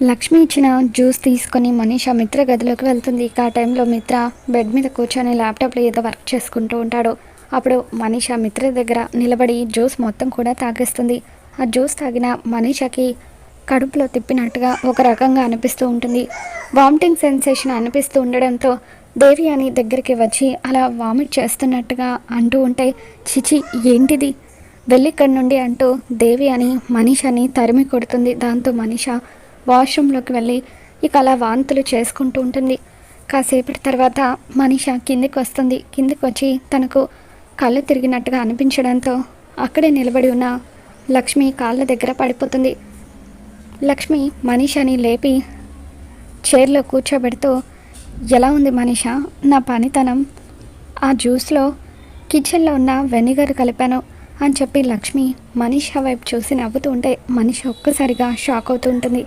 లక్ష్మి ఇచ్చిన జ్యూస్ తీసుకొని మనీష మిత్ర గదిలోకి వెళ్తుంది. ఇక ఆ టైంలో మిత్ర బెడ్ మీద కూర్చొని ల్యాప్టాప్లో ఏదో వర్క్ చేసుకుంటూ ఉంటాడు. అప్పుడు మనీష మిత్ర దగ్గర నిలబడి జ్యూస్ మొత్తం కూడా తాగేస్తుంది. ఆ జ్యూస్ తాగిన మనీషకి కడుపులో తిప్పినట్టుగా ఒక రకంగా అనిపిస్తూ ఉంటుంది. వామిటింగ్ సెన్సేషన్ అనిపిస్తూ ఉండడంతో దేవి అని దగ్గరికి వచ్చి అలా వామిట్ చేస్తున్నట్టుగా అంటూ ఉంటే చిచి ఏంటిది? వెళ్ళిక్కడి నుండి అంటూ దేవి అని మనీషని తరిమి కొడుతుంది. దాంతో మనీష వాష్రూమ్లోకి వెళ్ళి ఇక అలా వాంతులు చేసుకుంటూ ఉంటుంది. కాసేపటి తర్వాత మనిష కిందికి వస్తుంది. కిందికి వచ్చి తనకు కళ్ళు తిరిగినట్టుగా అనిపించడంతో అక్కడే నిలబడి ఉన్న లక్ష్మి కాళ్ళ దగ్గర పడిపోతుంది. లక్ష్మి మనీషాని లేపి చైర్లో కూర్చోబెడుతూ ఎలా ఉంది మనీషా? నా పనితనం? ఆ జ్యూస్లో? కిచెన్లో ఉన్న వెనిగర్ కలిపాను అని చెప్పి లక్ష్మి మనీషా వైపు చూసి నవ్వుతూ ఉంటే మనిషి ఒక్కసారిగా షాక్ అవుతూ ఉంటుంది.